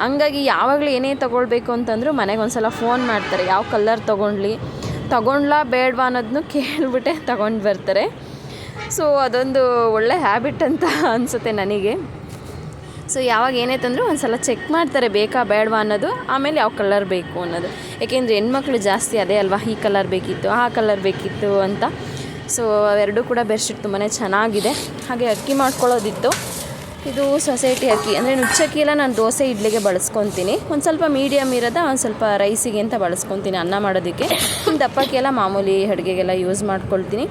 ಹಂಗಾಗಿ ಯಾವಾಗಲೂ ಏನೇ ತೊಗೊಳ್ಬೇಕು ಅಂತಂದರೂ ಮನೆಗೆ ಒಂದು ಸಲ ಫೋನ್ ಮಾಡ್ತಾರೆ ಯಾವ ಕಲರ್ ತೊಗೊಂಡ್ಲಿ. ತೊಗೊಂಡ್ಲಾ ಬೇಡವಾ ಅನ್ನೋದನ್ನು ಕೇಳಿಬಿಟ್ಟೆ ತೊಗೊಂಡು ಬರ್ತಾರೆ. ಸೊ ಅದೊಂದು ಒಳ್ಳೆ ಹ್ಯಾಬಿಟ್ ಅಂತ ಅನಿಸುತ್ತೆ ನನಗೆ. ಸೊ ಯಾವಾಗ ಏನೇ ತಂದರೂ ಒಂದು ಸಲ ಚೆಕ್ ಮಾಡ್ತಾರೆ ಬೇಕಾ ಬೇಡವಾ ಅನ್ನೋದು, ಆಮೇಲೆ ಯಾವ ಕಲರ್ ಬೇಕು ಅನ್ನೋದು. ಏಕೆಂದರೆ ಹೆಣ್ಮಕ್ಳು ಜಾಸ್ತಿ ಅದೇ ಅಲ್ವಾ ಈ ಕಲರ್ ಬೇಕಿತ್ತು, ಆ ಕಲರ್ ಬೇಕಿತ್ತು ಅಂತ. ಸೊ, ಅವೆರಡೂ ಕೂಡ ಬೆಡ್ಶೀಟ್ ತುಂಬಾ ಚೆನ್ನಾಗಿದೆ. ಹಾಗೆ ಅಕ್ಕಿ ಮಾಡ್ಕೊಳ್ಳೋದಿತ್ತು. ಇದು ಸೊಸೈಟಿ ಅಕ್ಕಿ. ಅಂದರೆ ನುಚ್ಚಕ್ಕಿ ಎಲ್ಲ ನಾನು ದೋಸೆ, ಇಡ್ಲಿಗೆ ಬಳಸ್ಕೊತೀನಿ. ಒಂದು ಸ್ವಲ್ಪ ಮೀಡಿಯಮ್ ಇರೋದ ಒಂದು ಸ್ವಲ್ಪ ರೈಸಿಗೆ ಅಂತ ಬಳಸ್ಕೊತೀನಿ ಅನ್ನ ಮಾಡೋದಕ್ಕೆ. ಒಂದು ದಪ್ಪಕ್ಕಿ ಎಲ್ಲ ಮಾಮೂಲಿ ಅಡುಗೆಗೆಲ್ಲ ಯೂಸ್ ಮಾಡ್ಕೊಳ್ತೀನಿ.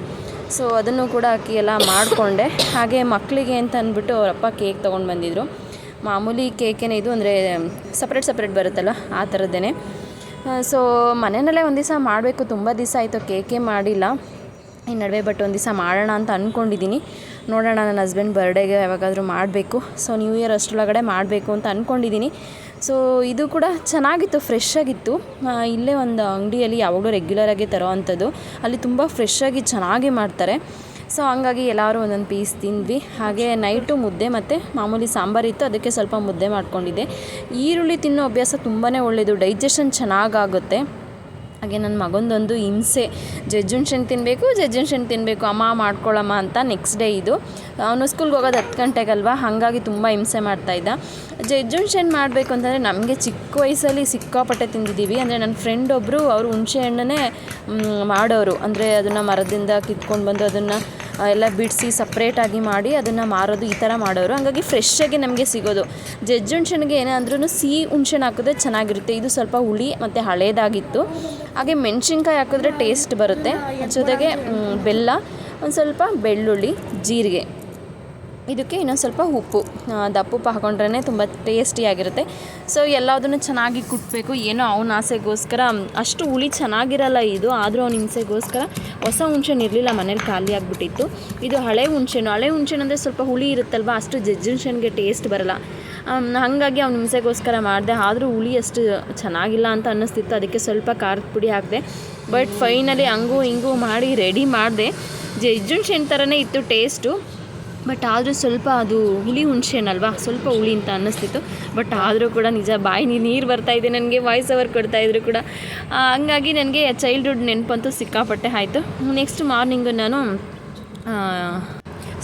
ಸೊ ಅದನ್ನು ಕೂಡ ಅಕ್ಕಿ ಎಲ್ಲ ಮಾಡಿಕೊಂಡೆ. ಹಾಗೆ ಮಕ್ಕಳಿಗೆ ಅಂತ ಅಂದ್ಬಿಟ್ಟು ಅವರಪ್ಪ ಕೇಕ್ ತೊಗೊಂಡು ಬಂದಿದ್ರು. ಮಾಮೂಲಿ ಕೇಕೇನೆ ಇದು ಅಂದರೆ ಸಪ್ರೇಟ್ ಸಪ್ರೇಟ್ ಬರುತ್ತಲ್ಲ, ಆ ಥರದ್ದೇ ಸೊ ಮನೆಯಲ್ಲೇ ಒಂದು ದಿವಸ ಮಾಡಬೇಕು. ತುಂಬ ದಿವಸ ಆಯಿತು, ಕೇಕೇ ಮಾಡಿಲ್ಲ. ಈ ನಡುವೆ ಬಟ್ ಒಂದು ದಿವಸ ಮಾಡೋಣ ಅಂತ ಅಂದ್ಕೊಂಡಿದ್ದೀನಿ ನೋಡೋಣ ನನ್ನ ಹಸ್ಬೆಂಡ್ ಬರ್ಡೇಗೆ ಯಾವಾಗಾದರೂ ಮಾಡಬೇಕು. ಸೊ ನ್ಯೂ ಇಯರ್ ಅಷ್ಟರೊಳಗಡೆ ಮಾಡಬೇಕು ಅಂತ ಅಂದ್ಕೊಂಡಿದ್ದೀನಿ ಸೊ ಇದು ಕೂಡ ಚೆನ್ನಾಗಿತ್ತು ಫ್ರೆಶ್ ಆಗಿತ್ತು. ಇಲ್ಲೇ ಒಂದು ಅಂಗಡಿಯಲ್ಲಿ ಯಾವಾಗಲೂ ರೆಗ್ಯುಲರಾಗಿ ತರೋ ಅಂಥದ್ದು ಅಲ್ಲಿ ತುಂಬ ಫ್ರೆಶ್ ಆಗಿ ಚೆನ್ನಾಗಿ ಮಾಡ್ತಾರೆ. ಸೊ ಹಂಗಾಗಿ ಎಲ್ಲರೂ ಒಂದೊಂದು ಪೀಸ್ ತಿಂದ್ವಿ. ಹಾಗೆ ನೈಟು ಮುದ್ದೆ ಮತ್ತು ಮಾಮೂಲಿ ಸಾಂಬಾರಿತ್ತು ಅದಕ್ಕೆ ಸ್ವಲ್ಪ ಮುದ್ದೆ ಮಾಡ್ಕೊಂಡಿದ್ದೆ. ಈರುಳ್ಳಿ ತಿನ್ನೋ ಅಭ್ಯಾಸ ತುಂಬಾ ಒಳ್ಳೆಯದು ಡೈಜೆಷನ್ ಚೆನ್ನಾಗಾಗುತ್ತೆ. ಹಾಗೆ ನನ್ನ ಮಗಂದೊಂದು ಹಿಂಸೆ. ಜಜ್ಜುಣ್ಸೆಣ್ಣು ತಿನ್ನಬೇಕು ಶೆಣ್ ತಿನ್ನಬೇಕು ಅಮ್ಮ ಮಾಡ್ಕೊಳ್ಳಮ್ಮ ಅಂತ ನೆಕ್ಸ್ಟ್ ಡೇ ಇದು. ಅವನು ಸ್ಕೂಲ್ಗೆ ಹೋಗೋದು ಹತ್ತು ಗಂಟೆಗಲ್ವಾ? ಹಾಗಾಗಿ ತುಂಬ ಹಿಂಸೆ ಮಾಡ್ತಾಯಿದ್ದ ಶೆಣ್ ಮಾಡಬೇಕು ಅಂತಂದರೆ ನಮಗೆ ಚಿಕ್ಕ ವಯಸ್ಸಲ್ಲಿ ಸಿಕ್ಕಾಪಟ್ಟೆ ತಿಂದಿದ್ದೀವಿ. ಅಂದರೆ ನನ್ನ ಫ್ರೆಂಡ್ ಒಬ್ಬರು ಅವರು ಹುಣಸೆ ಹಣ್ಣನ್ನೇ ಮಾಡೋರು. ಅಂದರೆ ಅದನ್ನು ಮರದಿಂದ ಕಿತ್ಕೊಂಡು ಬಂದು ಅದನ್ನು ಎಲ್ಲ ಬಿಡಿಸಿ ಸಪ್ರೇಟಾಗಿ ಮಾಡಿ ಅದನ್ನು ಮಾರೋದು ಈ ಥರ ಮಾಡೋರು. ಹಾಗಾಗಿ ಫ್ರೆಶ್ಶಾಗಿ ನಮಗೆ ಸಿಗೋದು. ಜಜ್ಜುಣ್ಸೆಣ್ಣಿಗೆ ಏನೇ ಏನಾದ್ರೂ ಸಿಹಿ ಹುಣ್ಸೆಣ್ಣು ಹಾಕಿದ್ರೆ ಚೆನ್ನಾಗಿರುತ್ತೆ. ಇದು ಸ್ವಲ್ಪ ಹುಳಿ ಮತ್ತು ಹಳೇದಾಗಿತ್ತು. ಹಾಗೆ ಮೆಣಸಿನ್ಕಾಯಿ ಹಾಕಿದ್ರೆ ಟೇಸ್ಟ್ ಬರುತ್ತೆ. ಜೊತೆಗೆ ಬೆಲ್ಲ, ಒಂದು ಸ್ವಲ್ಪ ಬೆಳ್ಳುಳ್ಳಿ, ಜೀರಿಗೆ. ಇದಕ್ಕೆ ಇನ್ನೊಂದು ಸ್ವಲ್ಪ ಉಪ್ಪು. ದಪ್ಪ ಉಪ್ಪು ಹಾಕೊಂಡ್ರೇ ತುಂಬ ಟೇಸ್ಟಿಯಾಗಿರುತ್ತೆ ಸೊ ಎಲ್ಲದನ್ನು ಚೆನ್ನಾಗಿ ಕುಟ್ಟಬೇಕು ಏನೋ ಅವನ ಆಸೆಗೋಸ್ಕರ. ಅಷ್ಟು ಹುಳಿ ಚೆನ್ನಾಗಿರಲ್ಲ ಇದು. ಆದರೂ ಅವನ ಹಿಂಸೆಗೋಸ್ಕರ ಹೊಸ ಹುಣ್ಸೆಣ್ಣು ಇರಲಿಲ್ಲ ಮನೇಲಿ ಖಾಲಿ ಆಗಿಬಿಟ್ಟಿತ್ತು. ಇದು ಹಳೆ ಹುಣ್ಸೆನು, ಹಳೆ ಹುಣ್ಸೆಣ್ಣು ಅಂದರೆ ಸ್ವಲ್ಪ ಹುಳಿ ಇರುತ್ತಲ್ವ? ಅಷ್ಟು ಜಜ್ಜುಣ್ಸೆಣ್ಣಿಗೆ ಟೇಸ್ಟ್ ಬರಲ್ಲ. ಹಾಗಾಗಿ ಅವ್ನು ಹಿಂಸೆಗೋಸ್ಕರ ಮಾಡಿದೆ. ಆದರೂ ಹುಳಿ ಅಷ್ಟು ಚೆನ್ನಾಗಿಲ್ಲ ಅಂತ ಅನ್ನಿಸ್ತಿತ್ತು. ಅದಕ್ಕೆ ಸ್ವಲ್ಪ ಖಾರದ ಪುಡಿ ಹಾಕಿದೆ. ಬಟ್ ಫೈನಲಿ ಹಂಗೂ ಹಿಂಗೂ ಮಾಡಿ ರೆಡಿ ಮಾಡಿದೆ. ಜಜ್ಜುಣ್ಸೆಣ್ಣು ಥರನೇ ಇತ್ತು ಟೇಸ್ಟು ಬಟ್ ಆದರೂ ಸ್ವಲ್ಪ ಅದು ಹುಳಿ ಹುಣ್ಸೆಣ್ಣಲ್ವಾ ಸ್ವಲ್ಪ ಹುಳಿ ಅಂತ ಅನ್ನಿಸ್ತಿತ್ತು. ಬಟ್ ಆದರೂ ಕೂಡ ನಿಜ, ಬಾಯಿ ನೀರು ಬರ್ತಾ ಇದೆ ನನಗೆ ವಾಯ್ಸ್ ಓವರ್ ಕೊಡ್ತಾಯಿದ್ರು ಕೂಡ. ಹಂಗಾಗಿ ನನಗೆ ಚೈಲ್ಡ್ಹುಡ್ ನೆನಪಂತೂ ಸಿಕ್ಕಾಪಟ್ಟೆ ಆಯಿತು. ನೆಕ್ಸ್ಟ್ ಮಾರ್ನಿಂಗು ನಾನು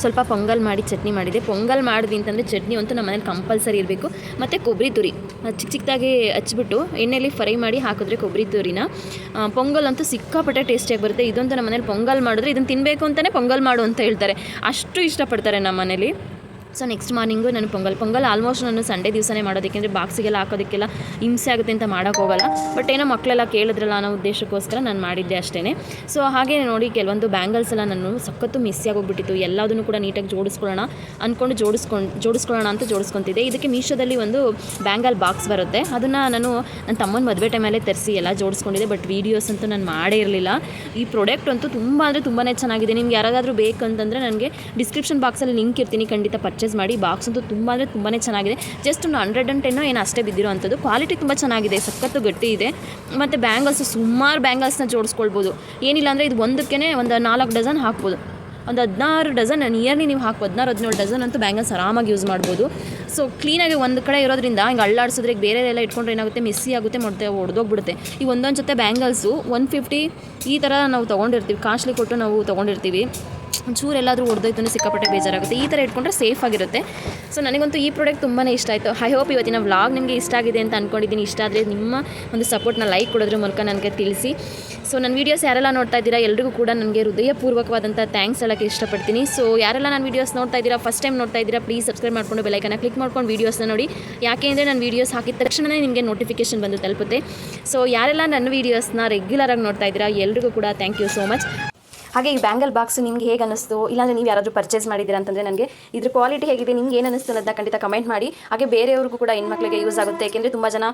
ಸ್ವಲ್ಪ ಪೊಂಗಲ್ ಮಾಡಿ ಚಟ್ನಿ ಮಾಡಿದೆ. ಪೊಂಗಲ್ ಮಾಡಿದ್ವಿ ಅಂತಂದರೆ ಚಟ್ನಿ ಅಂತೂ ನಮ್ಮ ಮನೇಲಿ ಕಂಪಲ್ಸರಿ ಇರಬೇಕು. ಮತ್ತು ಕೊಬ್ಬರಿ ತುರಿ. ಚಿಕ್ಕ ಚಿಕ್ಕದಾಗಿ ಹಚ್ಚಿಬಿಟ್ಟು ಎಣ್ಣೆಯಲ್ಲಿ ಫ್ರೈ ಮಾಡಿ ಹಾಕಿದ್ರೆ ಕೊಬ್ಬರಿ ತುರಿನ. ಪೊಂಗಲ್ ಅಂತೂ ಸಿಕ್ಕಾಪಟ್ಟೆ ಟೇಸ್ಟಿಯಾಗಿ ಬರುತ್ತೆ. ಇದಂತೂ ನಮ್ಮ ಮನೇಲಿ ಪೊಂಗಲ್ ಮಾಡಿದ್ರೆ ಇದನ್ನು ತಿನ್ನಬೇಕು ಅಂತಲೇ ಪೊಂಗಲ್ ಮಾಡು ಅಂತ ಹೇಳ್ತಾರೆ. ಅಷ್ಟು ಇಷ್ಟಪಡ್ತಾರೆ ನಮ್ಮ ಮನೇಲಿ. ಸೊ ನೆಕ್ಸ್ಟ್ ಮಾರ್ನಿಂಗು ನಾನು ಪೊಂಗಲ್ ಪೊಂಗಲ್ ಆಲ್ಮೋಸ್ಟ್ ನಾನು ಸಂಡೇ ದಿವಸನೇ ಮಾಡೋದಕ್ಕೆ ಅಂದರೆ ಬಾಕ್ಸಿಗೆಲ್ಲ ಹಾಕೋದಕ್ಕೆಲ್ಲ ಹಿಂಸೆ ಆಗುತ್ತೆ ಅಂತ ಮಾಡೋಕ್ಕೋಗಲ್ಲ ಬಟ್ ಏನೋ ಮಕ್ಕಳೆಲ್ಲ ಕೇಳಿದ್ರಲ್ಲ ಅನ್ನೋ ಉದ್ದೇಶಕ್ಕೋಸ್ಕರ ನಾನು ಮಾಡಿದ್ದೆ ಅಷ್ಟೇ ಸೊ ಹಾಗೆ ನೋಡಿ ಕೆಲವೊಂದು ಬ್ಯಾಂಗಲ್ಸ್ ಎಲ್ಲ ನಾನು ಸಖತ್ತು ಮಿಸ್ ಆಗೋಗ್ಬಿಟ್ಟಿತ್ತು. ಎಲ್ಲದನ್ನು ಕೂಡ ನೀಟಾಗಿ ಜೋಡಿಸ್ಕೊಳ್ಳೋಣ ಅಂದ್ಕೊಂಡು ಜೋಡಿಸ್ಕೊಂಡು, ಜೋಡಿಸ್ಕೊಳ್ಳೋಣ ಅಂತ ಜೋಡಿಸ್ಕೊತಿದ್ದೆ. ಇದಕ್ಕೆ ಮೀಶೋದಲ್ಲಿ ಒಂದು ಬ್ಯಾಂಗಲ್ ಬಾಕ್ಸ್ ಬರುತ್ತೆ. ಅದನ್ನು ನಾನು ನನ್ನ ತಮ್ಮನ ಮದುವೆ ಟೈಮಲ್ಲೇ ತರಿಸಿ ಎಲ್ಲ ಜೋಡಿಸ್ಕೊಂಡಿದ್ದೆ. ಬಟ್ ವೀಡಿಯೋಸ್ ಅಂತೂ ನಾನು ಮಾಡೇ ಇರಲಿಲ್ಲ. ಈ ಪ್ರಾಡಕ್ಟ್ ಅಂತೂ ತುಂಬ ಅಂದರೆ ತುಂಬಾ ಚೆನ್ನಾಗಿದೆ. ನಿಮ್ಗೆ ಯಾರಾದರೂ ಬೇಕಂತಂದರೆ ನನಗೆ ಡಿಸ್ಕ್ರಿಪ್ಷನ್ ಬಾಕ್ಸಲ್ಲಿ ಲಿಂಕ್ ಇರ್ತೀನಿ. ಖಂಡಿತ ಪರ್ಚೇಸ್ ಮಾಡಿ ಬಾಕ್ಸ್ ಅಂತೂ ತುಂಬ ಅಂದರೆ ತುಂಬಾ ಚೆನ್ನಾಗಿದೆ. ಜಸ್ಟ್ ಒಂದು ಹಂಡ್ರೆಡ್ ಆ್ಯಂಡ್ ಟೆನ್ನೋ ಏನು ಅಷ್ಟೇ ಬಿದ್ದಿರೋ ಅಂಥದ್ದು ಕ್ವಾಲಿಟಿ ತುಂಬ ಚೆನ್ನಾಗಿದೆ, ಸಖತ್ತು ಗಟ್ಟಿ ಇದೆ. ಮತ್ತು ಬ್ಯಾಂಗಲ್ಸ್ ಸುಮಾರು ಬ್ಯಾಂಗಲ್ಸ್ನ ಜೋಡಿಸ್ಕೊಳ್ಬೋದು. ಏನಿಲ್ಲ ಅಂದರೆ ಇದು ಒಂದಕ್ಕೇ ಒಂದು ನಾಲ್ಕು ಡಜನ್ ಹಾಕ್ಬೋದು. ಒಂದು ಹದಿನಾರು ಡಜನ್ ನಿಯರ್ಲಿ ನೀವು ಹಾಕಿ ಹದಿನಾರು, ಹದಿನೇಳು ಡಜನ್ ಅಂತೂ ಬ್ಯಾಂಗಲ್ಸ್ ಆರಾಮಾಗಿ ಯೂಸ್ ಮಾಡ್ಬೋದು. ಸೊ ಕ್ಲೀನಾಗಿ ಒಂದು ಕಡೆ ಇರೋದ್ರಿಂದ, ಹಿಂಗೆ ಅಳ್ಳಾಡಿಸಿದ್ರೆ ಈಗ ಬೇರೆ ಎಲ್ಲ ಇಟ್ಕೊಂಡ್ರೆ ಏನಾಗುತ್ತೆ? ಮಿಸ್ಸಿ ಆಗುತ್ತೆ ಮೊಡ್ತೆ ಒಡೆದೋಗ್ಬಿಡುತ್ತೆ. ಈ ಒಂದೊಂದು ಜೊತೆ ಬ್ಯಾಂಗಲ್ಸು ಒನ್ ಫಿಫ್ಟಿ ಈ ಥರ ನಾವು ತೊಗೊಂಡಿರ್ತೀವಿ. ಕಾಸ್ಟ್ಲಿ ಕೊಟ್ಟು ನಾವು ತೊಗೊಂಡಿರ್ತೀವಿ. ಒಂಚೂರು ಎಲ್ಲಾದರೂ ಹೊಡೆದೋಯ್ತು ಸಿಕ್ಕಾಪಟ್ಟೆ ಬೇಜಾರಾಗುತ್ತೆ. ಈ ಥರ ಇಟ್ಕೊಂಡ್ರೆ ಸೇಫ್ ಆಗಿರುತ್ತೆ. ಸೊ ನನಗಂತೂ ಈ ಪ್ರಾಡಕ್ಟ್ ತುಂಬಾ ಇಷ್ಟ ಆಯಿತು. ಐ ಹೋಪ್ ಇವತ್ತಿನ ವ್ಲಾಗ್ ನಿಮಗೆ ಇಷ್ಟ ಆಗಿದೆ ಅಂತ ಅಂದ್ಕೊಂಡಿದ್ದೀನಿ ಇಷ್ಟ ಆದರೆ ನಿಮ್ಮ ಒಂದು ಸಪೋರ್ಟ್ನ ಲೈಕ್ ಕೊಡೋದ್ರ ಮೂಲಕ ನನಗೆ ತಿಳಿಸಿ. ಸೊ ನನ್ನ ವೀಡಿಯೋಸ್ ಯಾರೆಲ್ಲ ನೋಡ್ತಾ ಇದ್ದೀರಾ ಎಲ್ರಿಗೂ ಕೂಡ ನನಗೆ ಹೃದಯಪೂರ್ವಕವಾದಂಥ ಥ್ಯಾಂಕ್ಸ್ ಹೇಳೋಕ್ಕೆ ಇಷ್ಟಪಡ್ತೀನಿ. ಸೊ ಯಾರೆಲ್ಲ ನನ್ನ ವೀಡಿಯೋಸ್ ನೋಡ್ತಾ ಇದ್ದೀರಾ ಫಸ್ಟ್ ಟೈಮ್ ನೋಡ್ತಾ ಇದ್ದೀರಾ ಪ್ಲೀಸ್ ಸಬ್ಸ್ಕ್ರೈಬ್ ಮಾಡ್ಕೊಂಡು ಬೆಲೈಕನ್ನ ಕ್ಲಿಕ್ ಮಾಡ್ಕೊಂಡು ವೀಡಿಯೋಸ್ನ ನೋಡಿ. ಯಾಕೆ ಅಂದರೆ ನನ್ನ ವೀಡಿಯೋಸ್ ಹಾಕಿದ ತಕ್ಷಣವೇ ನಿಮಗೆ ನೋಟಿಫಿಕೇಶನ್ ಬಂದು ತಲುಪುತ್ತೆ. ಸೊ ಯಾರೆಲ್ಲ ನನ್ನ ವೀಡಿಯೋಸ್ನ ರೆಗ್ಯುಲರಾಗಿ ನೋಡ್ತಾ ಇದ್ದೀರಾ, ಎಲ್ರಿಗೂ ಕೂಡ ಥ್ಯಾಂಕ್ ಯು ಸೋ ಮಚ್
ಹಾಗೆ ಈ ಬ್ಯಾಂಗಲ್ ಬಾಕ್ಸ್ ನಿಮ್ಗೆ ಹೇಗೆ ಅನಿಸ್ತು ಇಲ್ಲಾಂದ್ರೆ ನೀವು ಯಾರಾದರೂ ಪರ್ಚೇಸ್ ಮಾಡಿದ್ದೀರಾ ಅಂತಂದ್ರೆ ನನಗೆ ಇದ್ರ ಕ್ವಾಲಿಟಿ ಹೇಗಿದೆ ನಿಮ್ಗೆ ಏನು ಅನಿಸ್ತು ಅನ್ನೋದನ್ನ ಖಂಡಿತ ಕಮೆಂಟ್ ಮಾಡಿ. ಹಾಗೆ ಬೇರೆಯವ್ರಿಗೂ ಕೂಡ ಹೆಣ್ಮಕ್ಳಿಗೆ ಯೂಸ್ ಆಗುತ್ತೆ. ಯಾಕಂದ್ರೆ ತುಂಬ ಜನ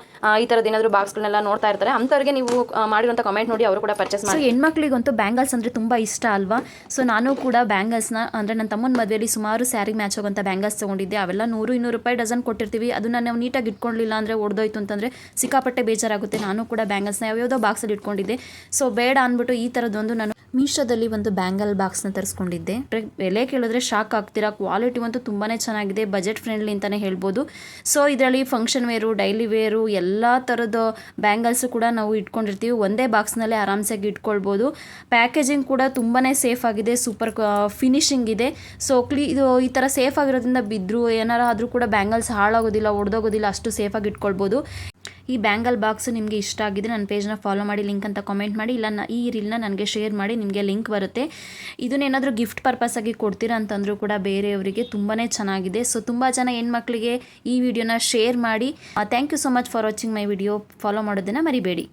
ಈ ಥರದ ಏನಾದರೂ ಬಾಕ್ಸ್ಗಳನ್ನೆಲ್ಲ ನೋಡ್ತಾ ಇರ್ತಾರೆ. ಅಂಥವ್ರಿಗೆ ನೀವು ಮಾಡಿರುವಂಥ ಕಮೆಂಟ್ ನೋಡಿ ಅವರು ಕೂಡ ಪರ್ಚೇಸ್ ಮಾಡಿ.
ಹೆಣ್ಮಕ್ಳಿಗಂತೂ ಬ್ಯಾಂಗಲ್ಸ್ ಅಂದರೆ ತುಂಬ ಇಷ್ಟ ಅಲ್ವಾ? ಸೊ ನಾನು ಕೂಡ ಬ್ಯಾಂಗಲ್ಸ್ನ ಅಂದರೆ ನನ್ನ ತಮ್ಮನ ಮದುವೆಯಲ್ಲಿ ಸುಮಾರು ಸ್ಯಾರಿ ಮ್ಯಾಚ್ ಆಗೋಂಥ ಬ್ಯಾಂಗಲ್ಸ್ ತೊಗೊಂಡಿದ್ದೆ. ಅವೆಲ್ಲ ನೂರು ಇನ್ನೂರು ರೂಪಾಯಿ ಡಜನ್ ಕೊಟ್ಟಿರ್ತೀವಿ. ಅದನ್ನ ನಾವು ನೀಟಾಗಿ ಇಟ್ಕೊಳ್ಳಿಲ್ಲ ಅಂದರೆ ಒಡೆದೋಯ್ತು ಅಂತಂದರೆ ಸಿಕ್ಕಾಪಟ್ಟೆ ಬೇಜಾರಾಗುತ್ತೆ. ನಾನು ಕೂಡ ಬ್ಯಾಂಗಲ್ಸ್ನ ಯಾವ್ಯಾವುದೋ ಬಾಕ್ಸಲ್ಲಿ ಇಟ್ಕೊಂಡಿದ್ದೆ. ಸೊ ಬೇಡ ಅಂದ್ಬಿಟ್ಟು ಈ ಥರದ್ದೊಂದು ನಾನು ಮೀಶೋದಲ್ಲಿ ಒಂದು ಬ್ಯಾಂಗಲ್ ಬಾಕ್ಸ್ನ ತರಿಸ್ಕೊಂಡಿದ್ದೆ. ಬೆಲೆ ಕೇಳಿದ್ರೆ ಶಾಕ್ ಆಗ್ತೀರಾ? ಕ್ವಾಲಿಟಿ ಅಂತೂ ತುಂಬಾ ಚೆನ್ನಾಗಿದೆ. ಬಜೆಟ್ ಫ್ರೆಂಡ್ಲಿ ಅಂತಲೇ ಹೇಳ್ಬೋದು. ಸೊ ಇದರಲ್ಲಿ ಫಂಕ್ಷನ್ ವೇರು ಡೈಲಿ ವೇರು ಎಲ್ಲ ಥರದ ಬ್ಯಾಂಗಲ್ಸು ಕೂಡ ನಾವು ಇಟ್ಕೊಂಡಿರ್ತೀವಿ. ಒಂದೇ ಬಾಕ್ಸ್ನಲ್ಲೇ ಆರಾಮ್ಸಾಗಿ ಇಟ್ಕೊಳ್ಬೋದು. ಪ್ಯಾಕೇಜಿಂಗ್ ಕೂಡ ತುಂಬಾ ಸೇಫ್ ಆಗಿದೆ. ಸೂಪರ್ ಫಿನಿಶಿಂಗ್ ಇದೆ. ಸೊ ಕ್ಲೀ, ಇದು ಈ ಥರ ಸೇಫ್ ಆಗಿರೋದ್ರಿಂದ ಬಿದ್ದರು ಏನಾರಾದರೂ ಕೂಡ ಬ್ಯಾಂಗಲ್ಸ್ ಹಾಳಾಗೋದಿಲ್ಲ, ಒಡೆದೋಗೋದಿಲ್ಲ, ಅಷ್ಟು ಸೇಫಾಗಿ ಇಟ್ಕೊಳ್ಬೋದು. ಈ ಬ್ಯಾಂಗಲ್ ಬಾಕ್ಸ್ ನಿಮಗೆ ಇಷ್ಟ ಆಗಿದೆ, ನನ್ನ ಪೇಜ್ನ ಫಾಲೋ ಮಾಡಿ ಲಿಂಕ್ ಅಂತ ಕಾಮೆಂಟ್ ಮಾಡಿ, ಇಲ್ಲ ಈ ರೀಲ್ನ ನನಗೆ ಶೇರ್ ಮಾಡಿ, ನಿಮಗೆ ಲಿಂಕ್ ಬರುತ್ತೆ. ಇದನ್ನೇನಾದರೂ ಗಿಫ್ಟ್ ಪರ್ಪಸ್ ಆಗಿ ಕೊಡ್ತೀರಾ ಅಂತಂದರೂ ಕೂಡ ಬೇರೆಯವರಿಗೆ ತುಂಬಾ ಚೆನ್ನಾಗಿದೆ. ಸೊ ತುಂಬ ಜನ ಹೆಣ್ಮಕ್ಳಿಗೆ ಈ ವಿಡಿಯೋನ ಶೇರ್ ಮಾಡಿ thank you so much for watching my video follow ಮಾಡೋದನ್ನು ಮರಿಬೇಡಿ.